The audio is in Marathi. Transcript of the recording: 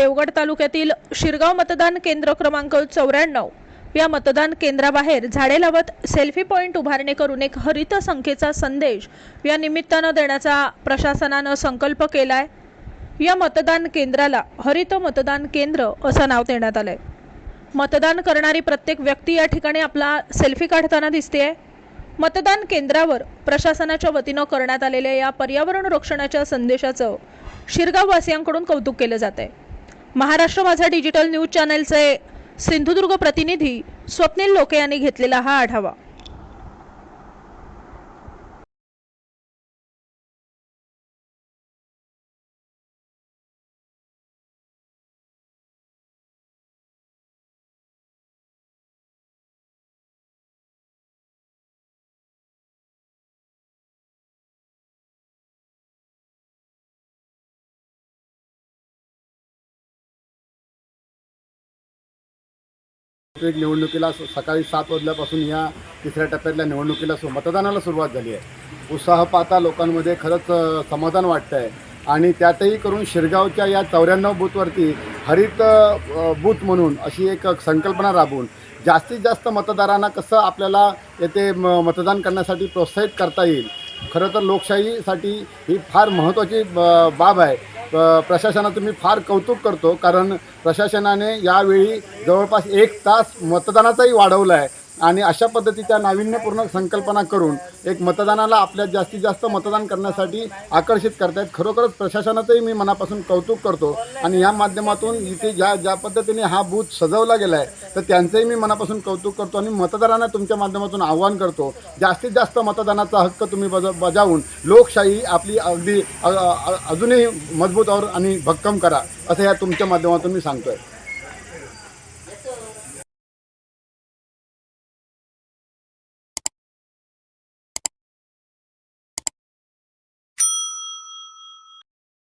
देवगड तालुक्यातील शिरगाव मतदान केंद्र क्रमांक चौऱ्याण्णव. या मतदान केंद्राबाहेर झाडे लावत सेल्फी पॉईंट उभारणी करून एक हरित संख्येचा संदेश या निमित्तानं देण्याचा प्रशासनानं संकल्प केलाय. या मतदान केंद्राला हरित मतदान केंद्र असं नाव देण्यात आलंय. मतदान करणारी प्रत्येक व्यक्ती या ठिकाणी आपला सेल्फी काढताना दिसते मतदान केंद्रावर प्रशासनाच्या वतीनं करण्यात आलेल्या या पर्यावरण रक्षणाच्या संदेशाचं शिरगाववासियांकडून कौतुक केलं जात आहे महाराष्ट्र माझा डिजिटल न्यूज चॅनलचे सिंधुदुर्ग प्रतिनिधी स्वप्नील लोके यांनी घेतलेला हा आढावा. प्रत्येक निवडणुकीला सकाळी सात वाजल्यापासून या तिसऱ्या टप्प्यातल्या निवडणुकीला सु मतदानाला सुरुवात झाली आहे. उत्साह पाहता लोकांमध्ये खरंच समाधान वाटतं आहे आणि त्यातही करून शिरगावच्या या चौऱ्याण्णव बूथवरती हरित बूथ म्हणून अशी एक संकल्पना राबवून जास्तीत जास्त मतदारांना कसं आपल्याला येथे म मतदान करण्यासाठी प्रोत्साहित करता येईल खरं तर लोकशाहीसाठी ही फार महत्त्वाची ब- बाब आहे. प्रशासनाचं मी फार कौतुक करतो कारण प्रशासनाने यावेळी जवळपास एक तास मतदानाचाही वाढवला आहे आणि अशा पद्धतीच्या नाविन्यपूर्ण संकल्पना करून एक मतदानाला आपल्या जास्तीत जास्त मतदान करण्यासाठी आकर्षित करतायत. खरोखरच प्रशासनाचंही मी मनापासून कौतुक करतो आणि या माध्यमातून इथे ज्या ज्या पद्धतीने हा बूथ सजवला गेला आहे तर त्यांचंही मी मनापासून कौतुक करतो आणि मतदारांना तुमच्या माध्यमातून आव्हान करतो. जास्तीत जास्त मतदानाचा हक्क तुम्ही बज बजावून लोकशाही आपली अगदी अजूनही मजबूत और आणि भक्कम करा असं या तुमच्या माध्यमातून मी सांगतो आहे